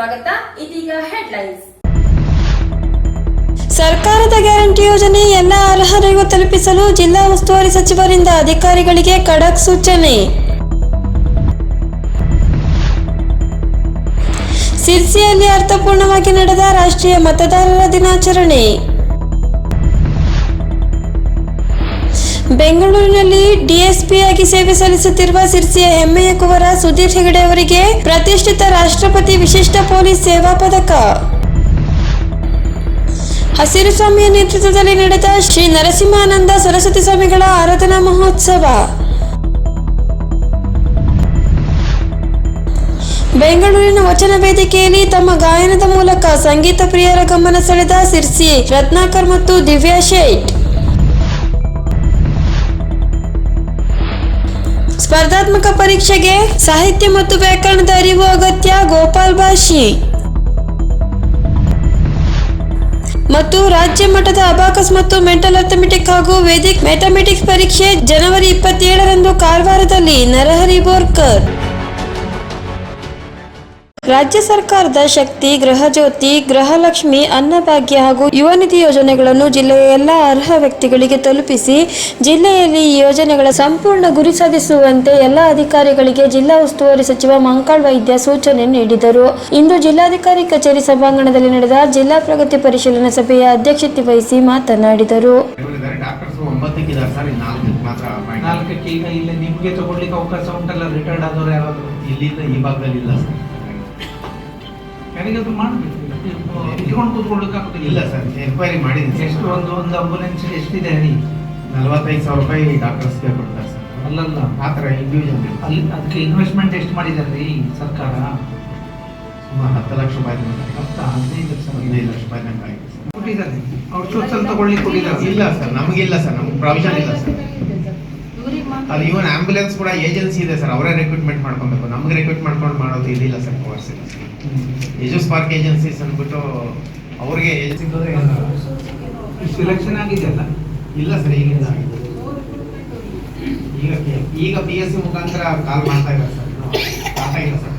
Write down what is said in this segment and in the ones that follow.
ಸ್ವಾಗತ. ಇದೀಗ ಹೆಡ್ಲೈನ್ಸ್ ಸರ್ಕಾರದ ಗ್ಯಾರಂಟಿ ಯೋಜನೆ ಎಲ್ಲ ಅರ್ಹರಿಗೂ ತಲುಪಿಸಲು ಜಿಲ್ಲಾ ಉಸ್ತುವಾರಿ ಸಚಿವರಿಂದ ಅಧಿಕಾರಿಗಳಿಗೆ ಖಡಕ್ ಸೂಚನೆ. ಸಿರ್ಸಿಯಲ್ಲಿ ಅರ್ಥಪೂರ್ಣವಾಗಿ ನಡೆದ ರಾಷ್ಟ್ರೀಯ ಮತದಾರರ ದಿನಾಚರಣೆ. ಬೆಂಗಳೂರಿನಲ್ಲಿ ಡಿಎಸ್ಪಿಯಾಗಿ ಸೇವೆ ಸಲ್ಲಿಸುತ್ತಿರುವ ಸಿರ್ಸಿಯ ಹೆಮ್ಮೆಯ ಕುವರ ಸುಧೀರ್ ಹೆಗಡೆ ಅವರಿಗೆ ಪ್ರತಿಷ್ಠಿತ ರಾಷ್ಟ್ರಪತಿ ವಿಶಿಷ್ಟ ಪೊಲೀಸ್ ಸೇವಾ ಪದಕ. ಹಸಿರು ಸ್ವಾಮಿಯ ನೇತೃತ್ವದಲ್ಲಿ ನಡೆದ ಶ್ರೀ ನರಸಿಂಹಾನಂದ ಸರಸ್ವತಿ ಸ್ವಾಮಿಗಳ ಆರಾಧನಾ ಮಹೋತ್ಸವ. ಬೆಂಗಳೂರಿನ ವಚನ ವೇದಿಕೆಯಲ್ಲಿ ತಮ್ಮ ಗಾಯನದ ಮೂಲಕ ಸಂಗೀತ ಪ್ರಿಯರ ಗಮನ ಸೆಳೆದ ಸಿರ್ಸಿ ರತ್ನಾಕರ್ ಮತ್ತು ದಿವ್ಯಾ ಶೇಟ್. ಸ್ಪರ್ಧಾತ್ಮಕ ಪರೀಕ್ಷೆಗೆ ಸಾಹಿತ್ಯ ಮತ್ತು ವ್ಯಾಕರಣದ ಅರಿವು ಅಗತ್ಯ, ಗೋಪಾಲ್ ಭಾಷಿ. ಮತ್ತು ರಾಜ್ಯ ಮಟ್ಟದ ಅಬಾಕಸ್ ಮತ್ತು ಮೆಂಟಲ್ ಅಥಮೆಟಿಕ್ ಹಾಗೂ ವೇದಿಕ್ ಮ್ಯಾಥಮೆಟಿಕ್ಸ್ ಪರೀಕ್ಷೆ ಜನವರಿ ಇಪ್ಪತ್ತೇಳರಂದು ಕಾರವಾರದಲ್ಲಿ. ನರಹರಿ ಬೋರ್ಕರ್. ರಾಜ್ಯ ಸರ್ಕಾರದ ಶಕ್ತಿ ಗೃಹಜ್ಯೋತಿ ಗೃಹಲಕ್ಷ್ಮಿ ಅನ್ನಭಾಗ್ಯ ಹಾಗೂ ಯುವ ನಿಧಿ ಯೋಜನೆಗಳನ್ನು ಜಿಲ್ಲೆಯ ಎಲ್ಲ ಅರ್ಹ ವ್ಯಕ್ತಿಗಳಿಗೆ ತಲುಪಿಸಿ ಜಿಲ್ಲೆಯಲ್ಲಿ ಈ ಯೋಜನೆಗಳ ಸಂಪೂರ್ಣ ಗುರಿ ಸಾಧಿಸುವಂತೆ ಎಲ್ಲ ಅಧಿಕಾರಿಗಳಿಗೆ ಜಿಲ್ಲಾ ಉಸ್ತುವಾರಿ ಸಚಿವ ಮಂಕಾಳ್ ವೈದ್ಯ ಸೂಚನೆ ನೀಡಿದರು. ಇಂದು ಜಿಲ್ಲಾಧಿಕಾರಿ ಕಚೇರಿ ಸಭಾಂಗಣದಲ್ಲಿ ನಡೆದ ಜಿಲ್ಲಾ ಪ್ರಗತಿ ಪರಿಶೀಲನಾ ಸಭೆಯ ಅಧ್ಯಕ್ಷತೆ ವಹಿಸಿ ಮಾತನಾಡಿದರು. ಇಲ್ಲಿಂದ ಈ ಭಾಗದಲ್ಲಿ ಇಲ್ಲ ಸರ್. ಯಾರಿಗಾದ್ರೂ ಮಾಡಬೇಕು. ಇಟ್ಕೊಂಡು ಕೂತ್ಕೊಳ್ಳಿಕ್ಕೆ ಆಗುದಿಲ್ಲ ಇಲ್ಲ ಸರ್ ಎನ್ಕ್ವೈರಿ ಮಾಡಿದ್ದೀನಿ ಎಷ್ಟು ಒಂದು ಒಂದು ಆಂಬುಲೆನ್ಸ್ ಎಷ್ಟಿದೆ ಹೇಳಿ. ನಲವತ್ತೈದು ಸಾವಿರ ರೂಪಾಯಿ ಡಾಕ್ಟರ್ಸ್ಗೆ ಕೊಡ್ತಾರೆ ಸರ್. ಅಲ್ಲಲ್ಲ. ಆ ಥರ ಇಂಡಿವಿಜುವಲ್ ಅಲ್ಲಿ ಅದಕ್ಕೆ ಇನ್ವೆಸ್ಟ್ಮೆಂಟ್ ಎಷ್ಟು ಮಾಡಿದಾರೆ ಸರ್ಕಾರ? ಸುಮಾರು ಹತ್ತು ಲಕ್ಷ ರೂಪಾಯಿ ಹತ್ತು? ಹದಿನೈದು ಲಕ್ಷ ಹದಿನೈದು ಲಕ್ಷ ರೂಪಾಯಿ ತನಕ ಆಯಿತು ಸರ್. ಕೊಟ್ಟಿದ್ದಾರೆ ಔಟ್ಸೋರ್ಸ್ ತಗೊಳ್ಳಿಕ್ಕೆ ಕೊಟ್ಟಿದ್ದಾರೆ ಇಲ್ಲ ಸರ್ ನಮಗಿಲ್ಲ ಸರ್ ನಮ್ಗೆ ಪ್ರಾವಿಷನ್ ಇಲ್ಲ ಸರ್. ಅಲ್ಲಿ ಇವನ್ ಆಂಬುಲೆನ್ಸ್ ಕೂಡ ಏಜೆನ್ಸಿ ಇದೆ ಸರ್. ಅವರೇ ರಿಕ್ರೂಟ್ಮೆಂಟ್ ಮಾಡ್ಕೊಬೇಕು. ನಮ್ಗೆ ರಿಕ್ರೂಟ್ ಮಾಡ್ಕೊಂಡು ಮಾಡೋದು ಇದಿಲ್ಲ ಸರ್ ಕೋರ್ಸ್ ಇಲ್ಲ ಸರ್ ಯಜುಸ್ ಪಾರ್ಕ್ ಏಜೆನ್ಸೀಸ್ ಅಂದ್ಬಿಟ್ಟು ಅವ್ರಿಗೆ ಸೆಲೆಕ್ಷನ್ ಆಗಿದೆಯಲ್ಲ? ಇಲ್ಲ ಸರ್ ಈಗಿಲ್ಲ ಈಗ ಈಗ ಪಿ ಎಸ್ ಸಿ ಮುಖಾಂತರ ಕಾಲ್ ಮಾಡ್ತಾ ಇಲ್ಲ ಸರ್. ಸ್ಟಾರ್ಟ್ ಇಲ್ಲ ಸರ್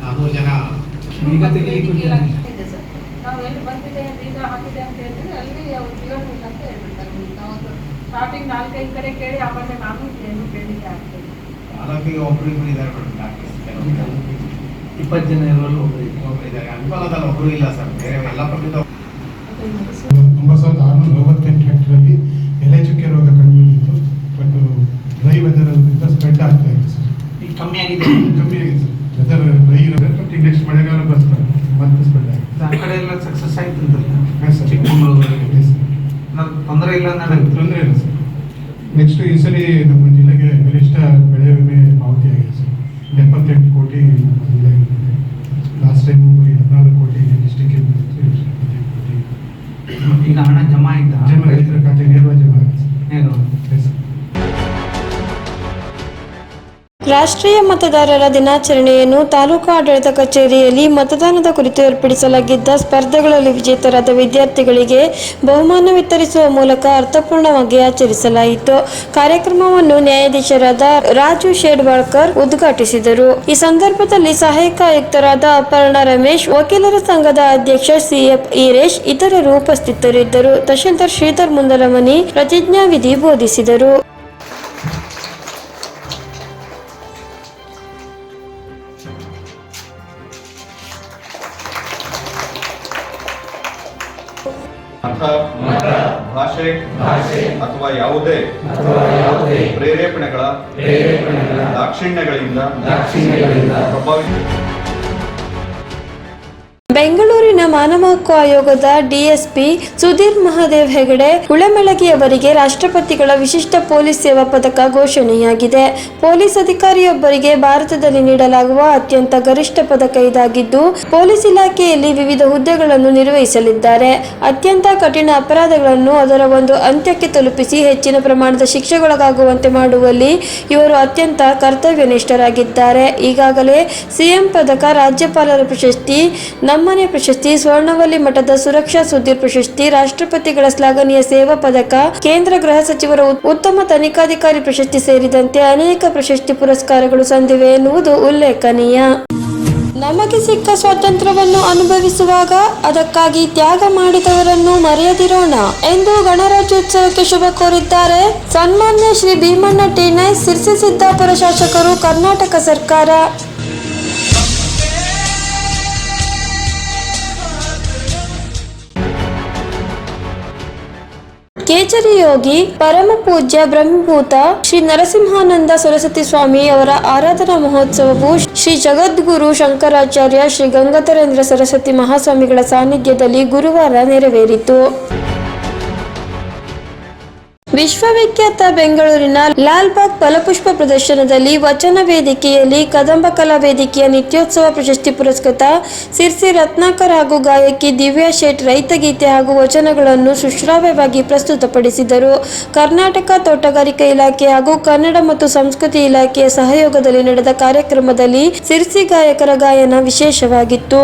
ನಾನೂರು ಜನ ಈಗ? ನಾವು ಎಲ್ಲಿ ಬಂದಿದೆ ಬೀಗ ಹಾಕಿದೆ ಅಂತ ಹೇಳಿದ್ರೆ ಅಲ್ಲಿ ಅವ್ರು ಸಿಗೋದಿಲ್ಲ ಅಂತ ಹೇಳ್ಬಿಡ್ತಾರೆ. ನಾವು ಸ್ಟಾರ್ಟಿಂಗ್ ನಾಲ್ಕೈದು ಕಡೆ ಕೇಳಿ ಆಮೇಲೆ ನಾನು ಏನು ಕೇಳಿದ್ದೆ ಆಗ್ತದೆ ತಾಲೂಕಿಗೆ ಒಬ್ಬರಿಬ್ಬರು ಇದ್ದಾರೆ ಮೇಡಮ್ ಡಾಕ್ಟರ್ಸ್ ಇಪ್ಪತ್ತು ಜನ ಇರೋರು ಒಬ್ರು ಇದ್ದಾರೆ. ಅಂಕೋಲದಲ್ಲಿ ಇಲ್ಲ ಸರ್ ಬೇರೆ ಎಲ್ಲ ಪಕ್ಕದ ಒಂಬತ್ತು ಸಾವಿರದ ಆರುನೂರ ನಲವತ್ತೆಂಟು ಹೆಕ್ಟರಲ್ಲಿ ಎಲೆ ಚುಕ್ಕೆ ರೋಗ ಕಂಡುಬಂದಿತ್ತು ಬಟ್ ಡ್ರೈ ವೆದರ್ ಇಂದ ಸ್ಪ್ರೆಡ್ ಆಗ್ತಾ ಇದೆ ಸರ್. ಈಗ ಕಮ್ಮಿ ಆಗಿದೆ. ಕಮ್ಮಿ ಆಗಿದೆ ಸರ್. ವೆದರ್ ಡ್ರೈ ಇರೋದು ಬಟ್ ಈಗ ನೆಕ್ಸ್ಟ್ ಮಳೆಗಾಲ ಬರ್ತಾರೆ ಮತ್ತೆ ಸ್ಪ್ರೆಡ್ ಆಗಿದೆ. ಆ ಕಡೆ ಎಲ್ಲ ಸಕ್ಸಸ್ ಆಯ್ತು ಅಂತಲ್ಲ? ಸರ್ ಚಿಕ್ಕಮಗಳೂರು ತೊಂದರೆ ಇಲ್ಲ ತೊಂದರೆ ಇಲ್ಲ ಸರ್ ನೆಕ್ಸ್ಟ್ ಈ ಸರಿ ನಮ್ಮ ಜಿಲ್ಲೆಗೆ ಗರಿಷ್ಠ ಬೆಳೆ ವಿಮೆ ಪಾವತಿ ಆಗಿದೆ ಸರ್ ಎಪ್ಪತ್ತೆಂಟು ಕೋಟಿ ನಮ್ಮ ಜಿಲ್ಲೆಗೆ ಬಂದಿದೆ ಲಾಸ್ಟ್ ಟೈಮ್ ಬರೀ ಹದಿನಾಲ್ಕು ಕೋಟಿ ಕೋಟಿ ಈಗ ಹಣ ಜಮಾ ಆಯ್ತಾ? ಜಮಾ ರೈತರ ಖಾತೆ ನೇರವಾಗಿ. ಜಮಾ ಆಗಿದೆ ರಾಷ್ಟ್ರೀಯ ಮತದಾರರ ದಿನಾಚರಣೆಯನ್ನು ತಾಲೂಕು ಆಡಳಿತ ಕಚೇರಿಯಲ್ಲಿ ಮತದಾನದ ಕುರಿತು ಏರ್ಪಡಿಸಲಾಗಿದ್ದ ಸ್ಪರ್ಧೆಗಳಲ್ಲಿ ವಿಜೇತರಾದ ವಿದ್ಯಾರ್ಥಿಗಳಿಗೆ ಬಹುಮಾನ ವಿತರಿಸುವ ಮೂಲಕ ಅರ್ಥಪೂರ್ಣವಾಗಿ ಆಚರಿಸಲಾಯಿತು. ಕಾರ್ಯಕ್ರಮವನ್ನು ನ್ಯಾಯಾಧೀಶರಾದ ರಾಜು ಶೇಡ್ವಾಳ್ಕರ್ ಉದ್ಘಾಟಿಸಿದರು. ಈ ಸಂದರ್ಭದಲ್ಲಿ ಸಹಾಯಕ ಆಯುಕ್ತರಾದ ಅಪರ್ಣ ರಮೇಶ್, ವಕೀಲರ ಸಂಘದ ಅಧ್ಯಕ್ಷ ಸಿಎಫ್ ಈರೇಶ್, ಇತರರು ಉಪಸ್ಥಿತರಿದ್ದರು. ತಹಶೀಲ್ದಾರ್ ಶ್ರೀಧರ್ ಮುಂದಲಮನಿ ಪ್ರತಿಜ್ಞಾವಿಧಿ ಬೋಧಿಸಿದರು. ಮತ ಭಾಷೆ ಅಥವಾ ಯಾವುದೇ ಪ್ರೇರೇಪಣೆಗಳ ದಾಕ್ಷಿಣ್ಯಗಳಿಂದ ಪ್ರಭಾವಿತ ಬೆಂಗಳೂರಿನ ಮಾನವ ಹಕ್ಕು ಆಯೋಗದ ಡಿಎಸ್ಪಿ ಸುಧೀರ್ ಮಹಾದೇವ್ ಹೆಗಡೆ ಅವರಿಗೆ ರಾಷ್ಟ್ರಪತಿಗಳ ವಿಶಿಷ್ಟ ಪೊಲೀಸ್ ಸೇವಾ ಪದಕ ಘೋಷಣೆಯಾಗಿದೆ. ಪೊಲೀಸ್ ಅಧಿಕಾರಿಯೊಬ್ಬರಿಗೆ ಭಾರತದಲ್ಲಿ ನೀಡಲಾಗುವ ಅತ್ಯಂತ ಗರಿಷ್ಠ ಪದಕ ಇದಾಗಿದ್ದು, ಪೊಲೀಸ್ ಇಲಾಖೆಯಲ್ಲಿ ವಿವಿಧ ಹುದ್ದೆಗಳನ್ನು ನಿರ್ವಹಿಸಲಿದ್ದಾರೆ. ಅತ್ಯಂತ ಕಠಿಣ ಅಪರಾಧಗಳನ್ನು ಅದರ ಒಂದು ಅಂತ್ಯಕ್ಕೆ ತಲುಪಿಸಿ ಹೆಚ್ಚಿನ ಪ್ರಮಾಣದ ಶಿಕ್ಷೆಗೊಳಗಾಗುವಂತೆ ಮಾಡುವಲ್ಲಿ ಇವರು ಅತ್ಯಂತ ಕರ್ತವ್ಯನಿಷ್ಠರಾಗಿದ್ದಾರೆ. ಈಗಾಗಲೇ ಸಿಎಂ ಪದಕ ರಾಜ್ಯಪಾಲರ ಪ್ರಶಸ್ತಿ ನಮ್ಮನೆ ಪ್ರಶಸ್ತಿ, ಸ್ವರ್ಣವಲ್ಲಿ ಮಠದ ಸುರಕ್ಷಾ ಸುಧೀರ್ ಪ್ರಶಸ್ತಿ, ರಾಷ್ಟ್ರಪತಿಗಳ ಶ್ಲಾಘನೀಯ ಸೇವಾ ಪದಕ, ಕೇಂದ್ರ ಗೃಹ ಸಚಿವರ ಉತ್- ಉತ್ತಮ ತನಿಖಾಧಿಕಾರಿ ಪ್ರಶಸ್ತಿ ಸೇರಿದಂತೆ ಅನೇಕ ಪ್ರಶಸ್ತಿ ಪುರಸ್ಕಾರಗಳು ಸಂದಿವೆ ಎನ್ನುವುದು ಉಲ್ಲೇಖನೀಯ. ನಮಗೆ ಸಿಕ್ಕ ಸ್ವಾತಂತ್ರ್ಯವನ್ನು ಅನುಭವಿಸುವಾಗ ಅದಕ್ಕಾಗಿ ತ್ಯಾಗ ಮಾಡಿದವರನ್ನು ಮರೆಯದಿರೋಣ ಎಂದು ಗಣರಾಜ್ಯೋತ್ಸವಕ್ಕೆ ಶುಭ ಕೋರಿದ್ದಾರೆ ಸನ್ಮಾನ್ಯ ಶ್ರೀ ಭೀಮಣ್ಣ ಟಿನೈ ಸಿರ್ಸಿ ಸಿದ್ದಾಪುರ ಶಾಸಕರು, ಕರ್ನಾಟಕ ಸರ್ಕಾರ. ಕೇಚರಿ ಯೋಗಿ, ಪರಮ ಪೂಜ್ಯ ಬ್ರಹ್ಮಭೂತ ಶ್ರೀ ನರಸಿಂಹಾನಂದ ಸರಸ್ವತಿ ಸ್ವಾಮಿ ಅವರ ಆರಾಧನಾ ಮಹೋತ್ಸವವು ಶ್ರೀ ಜಗದ್ಗುರು ಶಂಕರಾಚಾರ್ಯ ಶ್ರೀ ಗಂಗಾಧರೇಂದ್ರ ಸರಸ್ವತಿ ಮಹಾಸ್ವಾಮಿಗಳ ಸಾನ್ನಿಧ್ಯದಲ್ಲಿ ಗುರುವಾರ ನೆರವೇರಿತು. ವಿಶ್ವವಿಖ್ಯಾತ ಬೆಂಗಳೂರಿನ ಲಾಲ್ಬಾಗ್ ಫಲಪುಷ್ಪ ಪ್ರದರ್ಶನದಲ್ಲಿ ವಚನ ವೇದಿಕೆಯಲ್ಲಿ ಕದಂಬ ಕಲಾ ವೇದಿಕೆಯ ನಿತ್ಯೋತ್ಸವ ಪ್ರಶಸ್ತಿ ಪುರಸ್ಕೃತ ಸಿರ್ಸಿ ರತ್ನಾಕರ್ ಹಾಗೂ ಗಾಯಕಿ ದಿವ್ಯಾ ಶೇಟ್ ರೈತಗೀತೆ ಹಾಗೂ ವಚನಗಳನ್ನು ಸುಶ್ರಾವ್ಯವಾಗಿ ಪ್ರಸ್ತುತಪಡಿಸಿದರು. ಕರ್ನಾಟಕ ತೋಟಗಾರಿಕಾ ಇಲಾಖೆ ಹಾಗೂ ಕನ್ನಡ ಮತ್ತು ಸಂಸ್ಕೃತಿ ಇಲಾಖೆಯ ಸಹಯೋಗದಲ್ಲಿ ನಡೆದ ಕಾರ್ಯಕ್ರಮದಲ್ಲಿ ಸಿರ್ಸಿ ಗಾಯಕರ ಗಾಯನ ವಿಶೇಷವಾಗಿತ್ತು.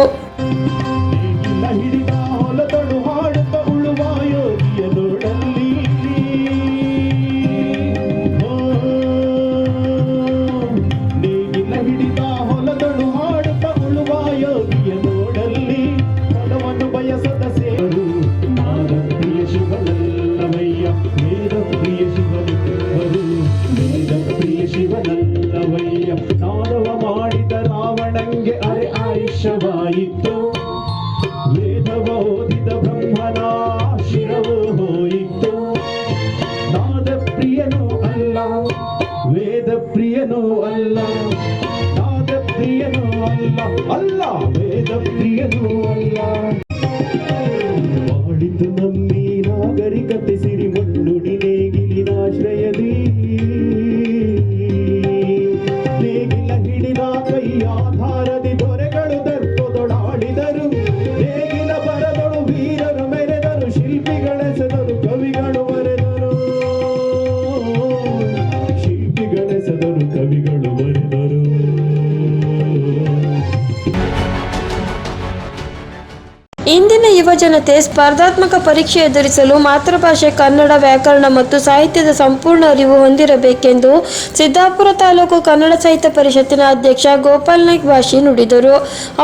ಯುವಜನತೆ ಸ್ಪರ್ಧಾತ್ಮಕ ಪರೀಕ್ಷೆ ಎದುರಿಸಲು ಮಾತೃಭಾಷೆ, ಕನ್ನಡ, ವ್ಯಾಕರಣ ಮತ್ತು ಸಾಹಿತ್ಯದ ಸಂಪೂರ್ಣ ಅರಿವು ಹೊಂದಿರಬೇಕೆಂದು ಸಿದ್ದಾಪುರ ತಾಲೂಕು ಕನ್ನಡ ಸಾಹಿತ್ಯ ಪರಿಷತ್ತಿನ ಅಧ್ಯಕ್ಷ ಗೋಪಾಲ್ ನಾಯ್ಕ ಭಾಷಿ ನುಡಿದರು.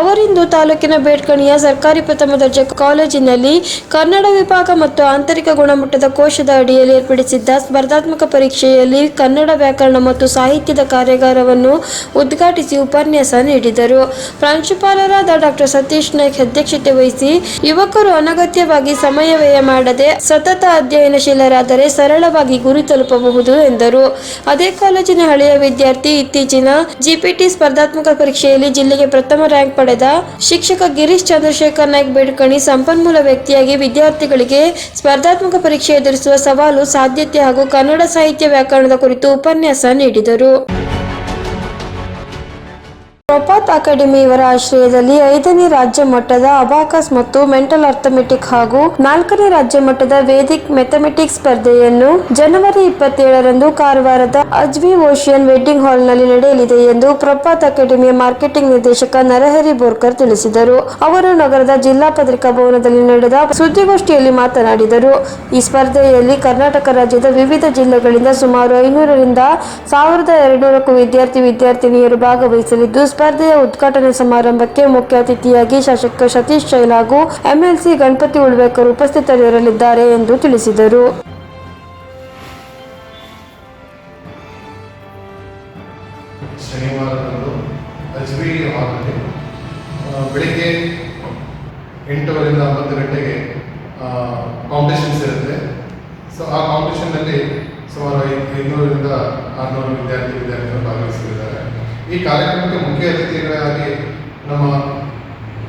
ಅವರಿಂದು ತಾಲೂಕಿನ ಬೇಡ್ಕಣಿಯ ಸರ್ಕಾರಿ ಪ್ರಥಮ ದರ್ಜೆ ಕಾಲೇಜಿನಲ್ಲಿ ಕನ್ನಡ ವಿಭಾಗ ಮತ್ತು ಆಂತರಿಕ ಗುಣಮಟ್ಟದ ಕೋಶದ ಅಡಿಯಲ್ಲಿ ಏರ್ಪಡಿಸಿದ್ದ ಸ್ಪರ್ಧಾತ್ಮಕ ಪರೀಕ್ಷೆಯಲ್ಲಿ ಕನ್ನಡ, ವ್ಯಾಕರಣ ಮತ್ತು ಸಾಹಿತ್ಯದ ಕಾರ್ಯಾಗಾರವನ್ನು ಉದ್ಘಾಟಿಸಿ ಉಪನ್ಯಾಸ ನೀಡಿದರು. ಪ್ರಾಂಶುಪಾಲರಾದ ಡಾಕ್ಟರ್ ಸತೀಶ್ ನಾಯ್ಕ್ ಅಧ್ಯಕ್ಷತೆ ವಹಿಸಿ ಯುವಕರು ಅನಗತ್ಯವಾಗಿ ಸಮಯ ವ್ಯಯ ಮಾಡದೆ ಸತತ ಅಧ್ಯಯನಶೀಲರಾದರೆ ಸರಳವಾಗಿ ಗುರಿ ತಲುಪಬಹುದು ಎಂದರು. ಅದೇ ಕಾಲೇಜಿನ ಹಳೆಯ ವಿದ್ಯಾರ್ಥಿ ಇತ್ತೀಚಿನ ಜಿಪಿಟಿ ಸ್ಪರ್ಧಾತ್ಮಕ ಪರೀಕ್ಷೆಯಲ್ಲಿ ಜಿಲ್ಲೆಗೆ ಪ್ರಥಮ ರ್ಯಾಂಕ್ ಪಡೆದ ಶಿಕ್ಷಕ ಗಿರೀಶ್ ಚಂದ್ರಶೇಖರ್ ನಾಯ್ಕ್ ಬೇಡ್ಕಣಿ ಸಂಪನ್ಮೂಲ ವ್ಯಕ್ತಿಯಾಗಿ ವಿದ್ಯಾರ್ಥಿಗಳಿಗೆ ಸ್ಪರ್ಧಾತ್ಮಕ ಪರೀಕ್ಷೆ ಎದುರಿಸುವ ಸವಾಲು ಸಾಧ್ಯತೆ ಹಾಗೂ ಕನ್ನಡ ಸಾಹಿತ್ಯ ವ್ಯಾಕರಣದ ಕುರಿತು ಉಪನ್ಯಾಸ ನೀಡಿದರು. ಪ್ರಪಾತ್ ಅಕಾಡೆಮಿ ಇವರ ಆಶ್ರಯದಲ್ಲಿ ಐದನೇ ರಾಜ್ಯ ಮಟ್ಟದ ಅಬಾಕಸ್ ಮತ್ತು ಮೆಂಟಲ್ ಅರ್ಥಮೆಟಿಕ್ ಹಾಗೂ ನಾಲ್ಕನೇ ರಾಜ್ಯ ಮಟ್ಟದ ವೇದಿಕ್ ಮೆಥಮೆಟಿಕ್ಸ್ ಸ್ಪರ್ಧೆಯನ್ನು ಜನವರಿ ಇಪ್ಪತ್ತೇಳರಂದು ಕಾರವಾರದ ಅಜ್ವಿ ಓಷಿಯನ್ ವೆಡ್ಡಿಂಗ್ ಹಾಲ್ನಲ್ಲಿ ನಡೆಯಲಿದೆ ಎಂದು ಪ್ರಪಾತ್ ಅಕಾಡೆಮಿಯ ಮಾರ್ಕೆಟಿಂಗ್ ನಿರ್ದೇಶಕ ನರಹರಿ ಬೋರ್ಕರ್ ತಿಳಿಸಿದರು. ಅವರು ನಗರದ ಜಿಲ್ಲಾ ಪತ್ರಿಕಾ ಭವನದಲ್ಲಿ ನಡೆದ ಸುದ್ದಿಗೋಷ್ಠಿಯಲ್ಲಿ ಮಾತನಾಡಿದರು. ಈ ಸ್ಪರ್ಧೆಯಲ್ಲಿ ಕರ್ನಾಟಕ ರಾಜ್ಯದ ವಿವಿಧ ಜಿಲ್ಲೆಗಳಿಂದ ಸುಮಾರು ಐನೂರರಿಂದ ಸಾವಿರದ ಎರಡುನೂರಕ್ಕೂ ವಿದ್ಯಾರ್ಥಿ ವಿದ್ಯಾರ್ಥಿನಿಯರು ಭಾಗವಹಿಸಲಿದ್ದು ಸ್ಪರ್ಧೆಯ ಉದ್ಘಾಟನೆ ಸಮಾರಂಭಕ್ಕೆ ಮುಖ್ಯ ಅತಿಥಿಯಾಗಿ ಶಾಸಕ ಸತೀಶ್ ಶೈಲ್ ಹಾಗೂ ಎಂಎಲ್ಸಿ ಗಣಪತಿ ಉಳ್ಬೇಕರ್ ಉಪಸ್ಥಿತರಿರಲಿದ್ದಾರೆ ಎಂದು ತಿಳಿಸಿದರು. ಶನಿವಾರದಂದು ಅಜ್ವಿ ಹಾಲ್ನಲ್ಲಿ ಬೆಳಿಗ್ಗೆ ಎಂಟೂವರೆಯಿಂದ ಒಂಬತ್ತು ಗಂಟೆಗೆ ಕಾಂಪಿಟೇಷನ್ಸ್ ಇರುತ್ತೆ ಸೊ ಆ ಕಾಂಪಿಟೇಷನ್ನಲ್ಲಿ ಸುಮಾರು ಐನೂರರಿಂದ ಆರುನೂರು ವಿದ್ಯಾರ್ಥಿ ವಿದ್ಯಾರ್ಥಿಗಳು ಭಾಗವಹಿಸಲಿದ್ದಾರೆ ಈ ಕಾರ್ಯಕ್ರಮಕ್ಕೆ ಮುಖ್ಯ ಅತಿಥಿಗಳಾಗಿ ನಮ್ಮ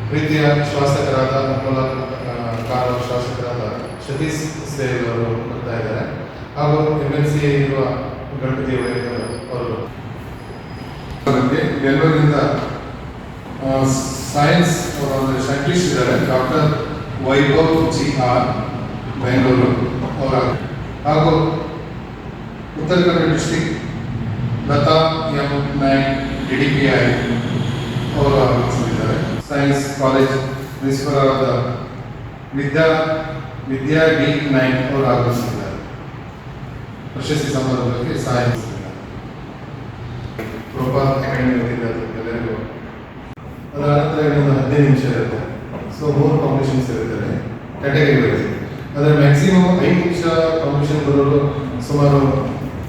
ಪ್ರೀತಿಯ ಶಾಸಕರಾದ ಮೂಲ ಕಾರು ಶಾಸಕರಾದ ಸತೀಶ್ ಸೇಲ್ ಅವರು ಬರ್ತಾ ಇದ್ದಾರೆ. ಹಾಗೂ ಎಂ ಎಲ್ ಸಿ ಇರುವ ಗಣಪತಿ ಅವರು. ಬೆಂಗಳೂರಿನಿಂದ ಸೈನ್ಸ್ ಸೈಂಟಿಸ್ಟ್ ಇದ್ದಾರೆ doctor Vaibhav G R Bengaluru ಅವರ. ಹಾಗೂ Uttara Kannada district Latha M Naik D ಅವರು ಆಗಮಿಸಲಿದ್ದಾರೆ ಸೈನ್ಸ್ ಕಾಲೇಜ್ ಪ್ರಿನ್ಸಿಪಲ್ ಆದ ವಿದ್ಯಾ ವಿದ್ಯಾ ಡಿ ನಾಯ್ಕ್ ಅವರು ಆಗಮಿಸಲಿದ್ದಾರೆ ಪ್ರಶಸ್ತಿ ಸಮಾರಂಭಕ್ಕೆ ಸಹಾಯ ಪ್ರಭಾ ಅಕಾಡೆಮಿ ಎಲ್ಲರಿಗೂ. ಅದರ ನಂತರ ಇನ್ನೊಂದು ಹದಿನೈದು ನಿಮಿಷ ಇರುತ್ತೆ. ಸೊ ಮೂರು ಕಾಂಪಿಟೇಷನ್ಸ್ ಇರುತ್ತದೆ ಕ್ಯಾಟಗರಿ ವೈಸ್ ಮ್ಯಾಕ್ಸಿಮಮ್ ಐದು ನಿಮಿಷ ಕಾಂಪಿಟೇಷನ್ ಬರೋರು ಸುಮಾರು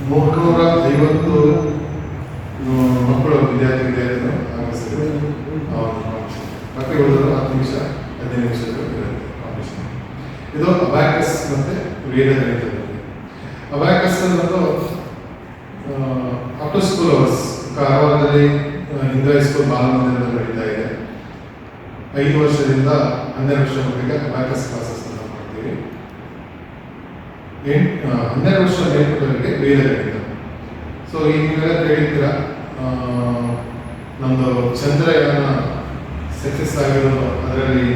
ಮೂರ್ನೂರ ಐವತ್ತು ಮಕ್ಕಳು ವಿದ್ಯಾರ್ಥಿ ವಿದ್ಯಾರ್ಥಿಗಳು ಆಗಮಿಸಿದ್ರು. ಉಳಿದವರು ಹತ್ತು ನಿಮಿಷ, ಹದಿನೈದು ನಿಮಿಷ ಇರುತ್ತೆ ಇದು ಅಬ್ಯಾಕಸ್ ಮತ್ತೆ ವೇದ ಗಣಿತ ಅಬ್ಯಾಕಸ್ ಅನ್ನೋದು ಅಪ್ ಟು ಸ್ಕೂಲ್ ಅವರ್ಸ್ ಕಾರವಾರದಲ್ಲಿ ಹಿಂದೂ ಹೈಸ್ಕೂಲ್ ಬಾಲಮಂದಿರದಲ್ಲಿ ನಡೀತಾ ಇದೆ. ಐದು ವರ್ಷದಿಂದ ಹನ್ನೆರಡು ವರ್ಷ ಮಟ್ಟಿಗೆ ಅಬ್ಯಾಕಸ್ ಕ್ಲಾಸಸ್ ಮಾಡ್ತೀವಿ. ಹನ್ನೆರಡು ವರ್ಷ ಮೇಲ್ಪಟ್ಟವರಿಗೆ ವೇದ ಗಣಿತ. ಸೊ ಈಗ ಕೇಳಿದ್ದೀರ ನಮ್ಮದು ಚಂದ್ರಯಾನ ಸಕ್ಸಸ್ ಆಗಿರೋದು ಅದರಲ್ಲಿ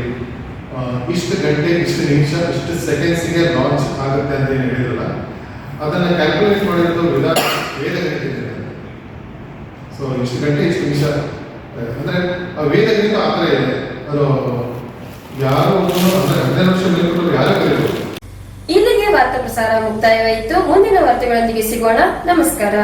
ಇಷ್ಟು ಗಂಟೆ, ಇಷ್ಟು ನಿಮಿಷ, ಇಷ್ಟು ಸೆಕೆಂಡ್ಸಿಗೆ ಲಾಂಚ್ ಆಗುತ್ತೆ ಅಂತ ಏನು ಹೇಳಿದ್ರಲ್ಲ, ಅದನ್ನು ಕ್ಯಾಲ್ಕುಲೇಟ್ ಮಾಡಿರೋದು ವಿಧಾನ ವೇದ ಗಂಟೆ ಸೊ ಇಷ್ಟು ಗಂಟೆ, ಇಷ್ಟು ನಿಮಿಷ. ಅಂದರೆ ವೇದ ಗಣಿತ ಆ ಥರ ಇದೆ. ಅದು ಯಾರು ಅಂದರೆ ಹದಿನೈದು ವರ್ಷ ಮೇಲ್ಪಟ್ಟವ್ರು ಯಾರು ಕೇಳಿದ್ರು ಇಲ್ಲಿಗೆ ವಾರ್ತಾ ಪ್ರಸಾರ ಮುಕ್ತಾಯವಾಯಿತು. ಮುಂದಿನ ವಾರ್ತೆಗಳೊಂದಿಗೆ ಸಿಗೋಣ. ನಮಸ್ಕಾರ.